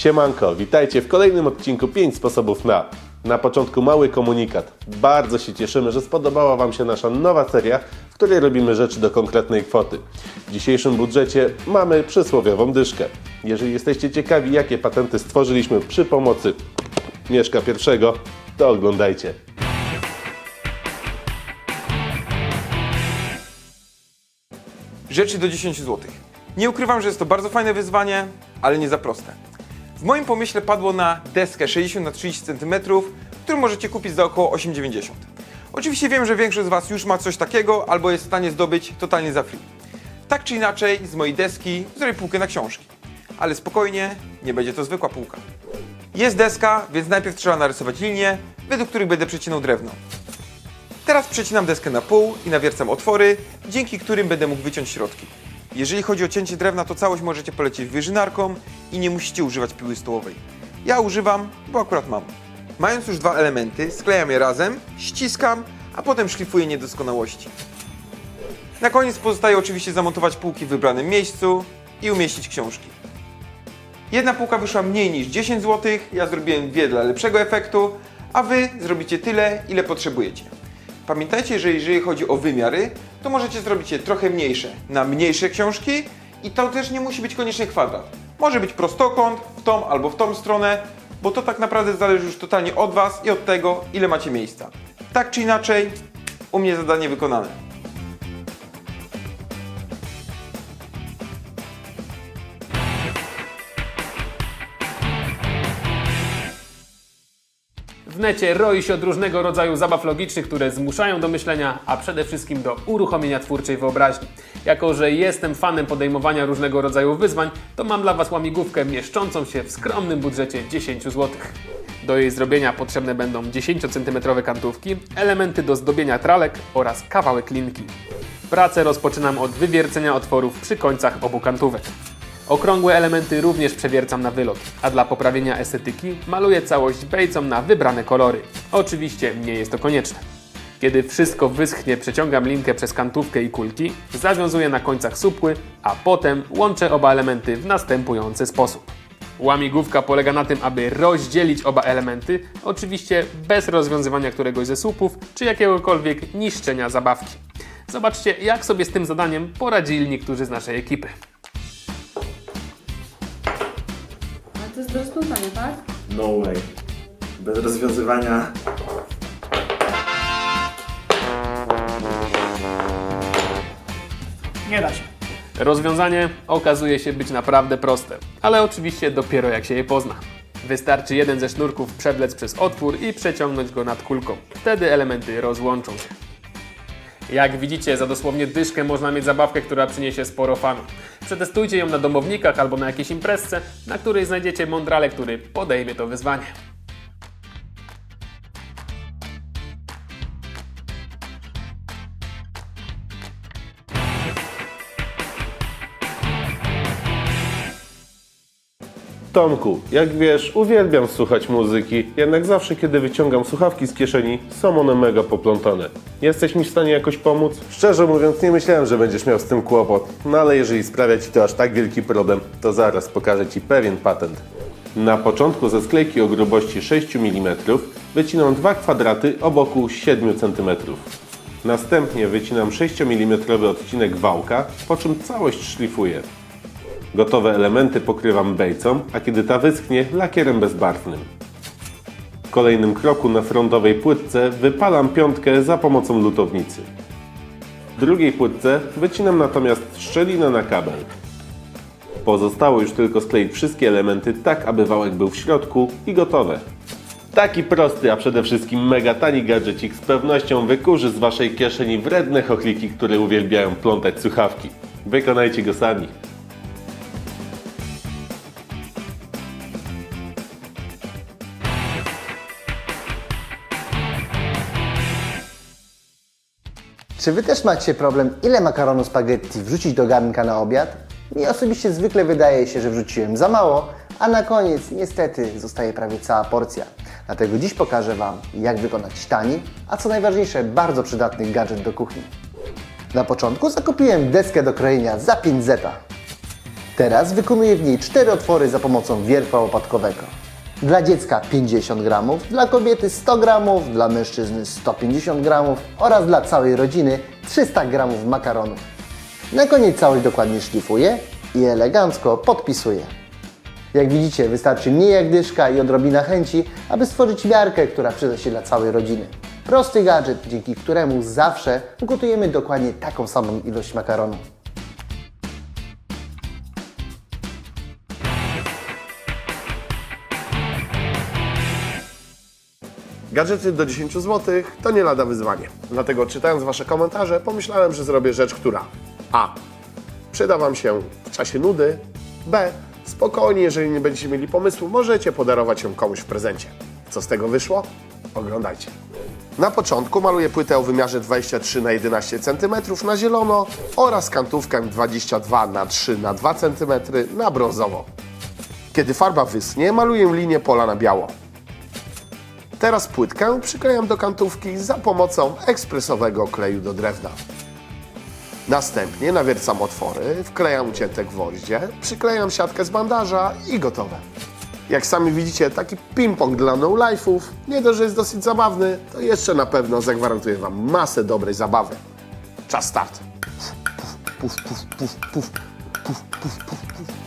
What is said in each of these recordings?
Siemanko, witajcie w kolejnym odcinku 5 sposobów na. Na początku mały komunikat. Bardzo się cieszymy, że spodobała Wam się nasza nowa seria, w której robimy rzeczy do konkretnej kwoty. W dzisiejszym budżecie mamy przysłowiową dyszkę. Jeżeli jesteście ciekawi, jakie patenty stworzyliśmy przy pomocy Mieszka pierwszego, to oglądajcie. Rzeczy do 10 zł. Nie ukrywam, że jest to bardzo fajne wyzwanie, ale nie za proste. W moim pomyśle padło na deskę 60 na 30 cm, którą możecie kupić za około 8,90. Oczywiście wiem, że większość z Was już ma coś takiego albo jest w stanie zdobyć totalnie za free. Tak czy inaczej, z mojej deski zrobię półkę na książki. Ale spokojnie, nie będzie to zwykła półka. Jest deska, więc najpierw trzeba narysować linie, według których będę przecinał drewno. Teraz przecinam deskę na pół i nawiercam otwory, dzięki którym będę mógł wyciąć środki. Jeżeli chodzi o cięcie drewna, to całość możecie polecieć wyżynarką i nie musicie używać piły stołowej. Ja używam, bo akurat mam. Mając już dwa elementy, sklejam je razem, ściskam, a potem szlifuję niedoskonałości. Na koniec pozostaje oczywiście zamontować półki w wybranym miejscu i umieścić książki. Jedna półka wyszła mniej niż 10 zł, ja zrobiłem dwie dla lepszego efektu, a Wy zrobicie tyle, ile potrzebujecie. Pamiętajcie, że jeżeli chodzi o wymiary, to możecie zrobić je trochę mniejsze na mniejsze książki i to też nie musi być koniecznie kwadrat. Może być prostokąt w tą albo w tą stronę, bo to tak naprawdę zależy już totalnie od Was i od tego, ile macie miejsca. Tak czy inaczej, u mnie zadanie wykonane. W necie roi się od różnego rodzaju zabaw logicznych, które zmuszają do myślenia, a przede wszystkim do uruchomienia twórczej wyobraźni. Jako, że jestem fanem podejmowania różnego rodzaju wyzwań, to mam dla Was łamigłówkę mieszczącą się w skromnym budżecie 10 zł. Do jej zrobienia potrzebne będą 10 cm kantówki, elementy do zdobienia tralek oraz kawałek linki. Pracę rozpoczynam od wywiercenia otworów przy końcach obu kantówek. Okrągłe elementy również przewiercam na wylot, a dla poprawienia estetyki maluję całość bejcą na wybrane kolory. Oczywiście nie jest to konieczne. Kiedy wszystko wyschnie, przeciągam linkę przez kantówkę i kulki, zawiązuję na końcach supły, a potem łączę oba elementy w następujący sposób. Łamigłówka polega na tym, aby rozdzielić oba elementy, oczywiście bez rozwiązywania któregoś ze słupów czy jakiegokolwiek niszczenia zabawki. Zobaczcie, jak sobie z tym zadaniem poradzili niektórzy z naszej ekipy. Jest do rozplątania, tak? No way. Bez rozwiązywania. Nie da się. Rozwiązanie okazuje się być naprawdę proste, ale oczywiście dopiero jak się je pozna. Wystarczy jeden ze sznurków przewlec przez otwór i przeciągnąć go nad kulką. Wtedy elementy rozłączą się. Jak widzicie, za dosłownie dyszkę można mieć zabawkę, która przyniesie sporo fanu. Przetestujcie ją na domownikach albo na jakiejś imprezce, na której znajdziecie mądrale, który podejmie to wyzwanie. Tomku, jak wiesz, uwielbiam słuchać muzyki, jednak zawsze kiedy wyciągam słuchawki z kieszeni, są one mega poplątane. Jesteś mi w stanie jakoś pomóc? Szczerze mówiąc, nie myślałem, że będziesz miał z tym kłopot, no ale jeżeli sprawia Ci to aż tak wielki problem, to zaraz pokażę Ci pewien patent. Na początku ze sklejki o grubości 6 mm wycinam dwa kwadraty o boku 7 cm. Następnie wycinam 6 mm odcinek wałka, po czym całość szlifuję. Gotowe elementy pokrywam bejcą, a kiedy ta wyschnie, lakierem bezbarwnym. W kolejnym kroku na frontowej płytce wypalam piątkę za pomocą lutownicy. W drugiej płytce wycinam natomiast szczelinę na kabel. Pozostało już tylko skleić wszystkie elementy tak, aby wałek był w środku i gotowe. Taki prosty, a przede wszystkim mega tani gadżecik z pewnością wykurzy z Waszej kieszeni wredne chochliki, które uwielbiają plątać słuchawki. Wykonajcie go sami. Czy Wy też macie problem, ile makaronu spaghetti wrzucić do garnka na obiad? Mi osobiście zwykle wydaje się, że wrzuciłem za mało, a na koniec niestety zostaje prawie cała porcja. Dlatego dziś pokażę Wam, jak wykonać tani, a co najważniejsze, bardzo przydatny gadżet do kuchni. Na początku zakupiłem deskę do krojenia za 5 zeta. Teraz wykonuję w niej cztery otwory za pomocą wiertła łopatkowego. Dla dziecka 50 gramów, dla kobiety 100 gramów, dla mężczyzny 150 gramów oraz dla całej rodziny 300 gramów makaronu. Na koniec całość dokładnie szlifuję i elegancko podpisuję. Jak widzicie, wystarczy mniej jak dyszka i odrobina chęci, aby stworzyć miarkę, która przyda się dla całej rodziny. Prosty gadżet, dzięki któremu zawsze ugotujemy dokładnie taką samą ilość makaronu. Gadżety do 10 zł to nie lada wyzwanie. Dlatego czytając Wasze komentarze, pomyślałem, że zrobię rzecz, która A. Przyda Wam się w czasie nudy. B. Spokojnie, jeżeli nie będziecie mieli pomysłu, możecie podarować ją komuś w prezencie. Co z tego wyszło? Oglądajcie. Na początku maluję płytę o wymiarze 23 na 11 cm na zielono oraz kantówkę 22 na 3 na 2 cm na brązowo. Kiedy farba wyschnie, maluję linię pola na biało. Teraz płytkę przyklejam do kantówki za pomocą ekspresowego kleju do drewna. Następnie nawiercam otwory, wklejam ucięte gwoździe, przyklejam siatkę z bandaża i gotowe. Jak sami widzicie, taki ping-pong dla no-life'ów, nie dość, że jest dosyć zabawny, to jeszcze na pewno zagwarantuje Wam masę dobrej zabawy. Czas start. Puf, puf, puf, puf, puf, puf, puf, puf.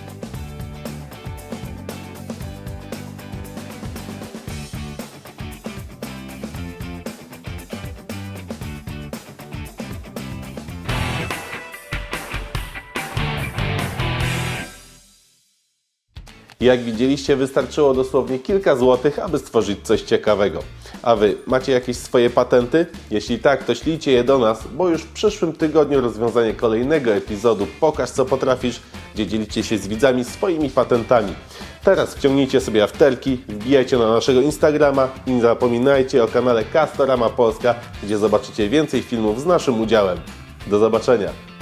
Jak widzieliście, wystarczyło dosłownie kilka złotych, aby stworzyć coś ciekawego. A Wy macie jakieś swoje patenty? Jeśli tak, to ślijcie je do nas, bo już w przyszłym tygodniu rozwiązanie kolejnego epizodu Pokaż co potrafisz, gdzie dzielicie się z widzami swoimi patentami. Teraz wciągnijcie sobie afterki, wbijajcie na naszego Instagrama i nie zapominajcie o kanale Castorama Polska, gdzie zobaczycie więcej filmów z naszym udziałem. Do zobaczenia!